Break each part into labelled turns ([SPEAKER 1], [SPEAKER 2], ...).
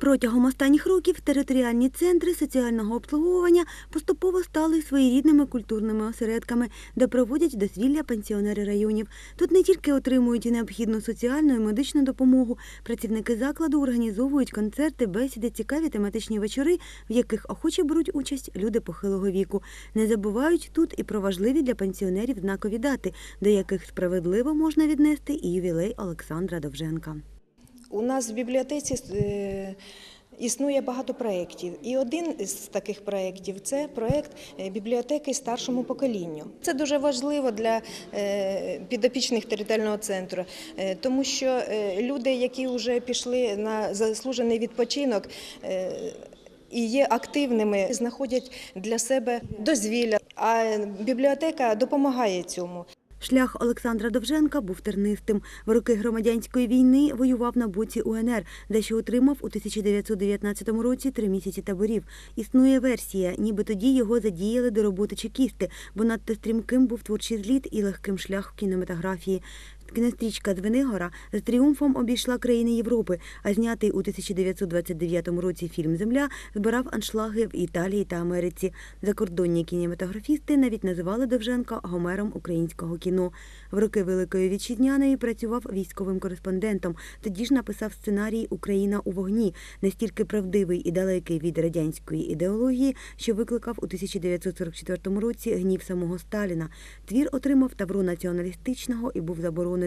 [SPEAKER 1] Протягом останніх років територіальні центри соціального обслуговування поступово стали своєрідними культурними осередками, де проводять дозвілля пенсіонери районів. Тут не тільки отримують необхідну соціальну і медичну допомогу, працівники закладу організовують концерти, бесіди, цікаві тематичні вечори, в яких охоче беруть участь люди похилого віку. Не забувають тут і про важливі для пенсіонерів знакові дати, до яких справедливо можна віднести і ювілей Олександра Довженка.
[SPEAKER 2] У нас в бібліотеці е, існує багато проєктів. І один з таких проєктів це проєкт е, бібліотеки старшому поколінню. Це дуже важливо для е, підопічних територіального центру, тому що люди, які вже пішли на заслужений відпочинок, і є активними, знаходять для себе дозвілля. А бібліотека допомагає цьому.
[SPEAKER 1] Шлях Олександра Довженка був тернистим. В роки громадянської війни воював на боці УНР, де що отримав у 1919 році три місяці таборів. Існує версія, ніби тоді його задіяли до роботи чекісти, бо надто стрімким був творчий зліт і легким шлях в кінематографії. Кінострічка Звенигора з тріумфом обійшла країни Європи, а знятий у 1929 році фільм Земля збирав аншлаги в Італії та Америці. Закордонні кінематографісти навіть називали Довженка гомером українського кіно. В роки Великої Вітчизняної працював військовим кореспондентом. Тоді ж написав сценарій Україна у вогні, настільки правдивий і далекий від радянської ідеології, що викликав у 1944 році гнів самого Сталіна. Твір отримав тавро націоналістичного і був заборонений.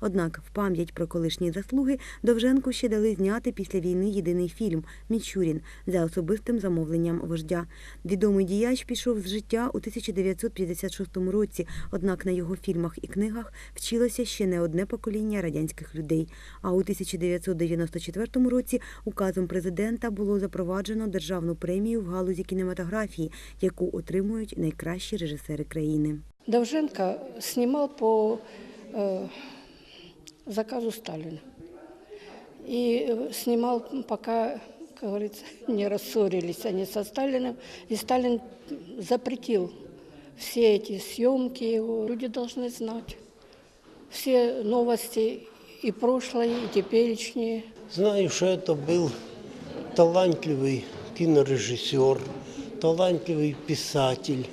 [SPEAKER 1] Однак в пам'ять про колишні заслуги Довженку ще дали зняти після війни єдиний фільм Мічурін за особистим замовленням вождя. Відомий діяч пішов з життя у 1956 році. Однак на його фільмах і книгах вчилося ще не одне покоління радянських людей. А у 1994 році указом президента було запроваджено державну премію в галузі кінематографії, яку отримують найкращі режисери країни.
[SPEAKER 3] Довженко снимал по э, заказу Сталина. И э, снимал, пока, как говорится, не рассорились они со Сталиным. И Сталин запретил все эти съемки его. Люди должны знать все новости и прошлое, и теперешние.
[SPEAKER 4] Знаю, что это был талантливый кинорежиссер, талантливый писатель.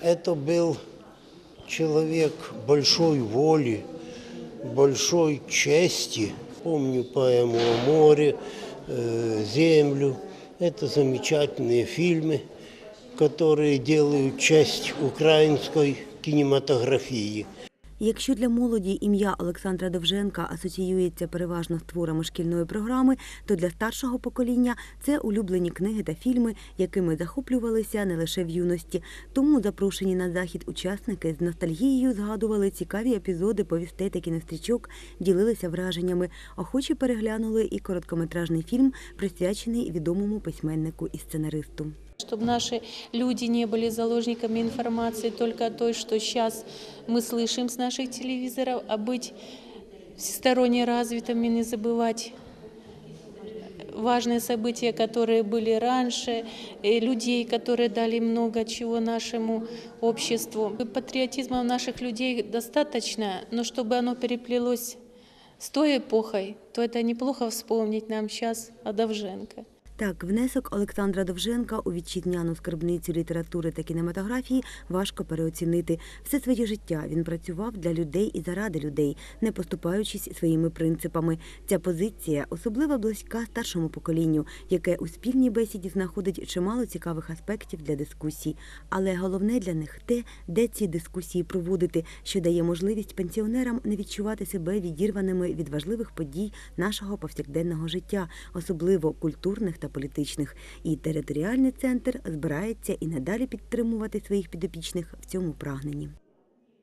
[SPEAKER 4] Это был человек большой воли, большой чести. Помню поэму о море, э, землю. Это замечательные фильмы, которые делают честь украинской кинематографии.
[SPEAKER 1] Якщо для молоді ім'я Олександра Довженка асоціюється переважно з творами шкільної програми, то для старшого покоління це улюблені книги та фільми, якими захоплювалися не лише в юності. Тому запрошені на захід учасники з ностальгією згадували цікаві епізоди повістей та кінострічок, ділилися враженнями. Охочі переглянули і короткометражний фільм, присвячений відомому письменнику і сценаристу.
[SPEAKER 5] Чтобы наши люди не были заложниками информации только той, что сейчас мы слышим с наших телевизоров, а быть всесторонне развитыми, не забывать важные события, которые были раньше, и людей, которые дали много чего нашему обществу. Патриотизма у наших людей достаточно, но чтобы оно переплелось с той эпохой, то это неплохо вспомнить нам сейчас о Довженко.
[SPEAKER 1] Так, внесок Олександра Довженка у вітчизняну скарбницю літератури та кінематографії важко переоцінити. Все своє життя він працював для людей і заради людей, не поступаючись своїми принципами. Ця позиція особливо близька старшому поколінню, яке у спільній бесіді знаходить чимало цікавих аспектів для дискусій. Але головне для них те, де ці дискусії проводити, що дає можливість пенсіонерам не відчувати себе відірваними від важливих подій нашого повсякденного життя, особливо культурних та політичних. І територіальний центр збирається і надалі підтримувати своїх підопічних в цьому прагненні.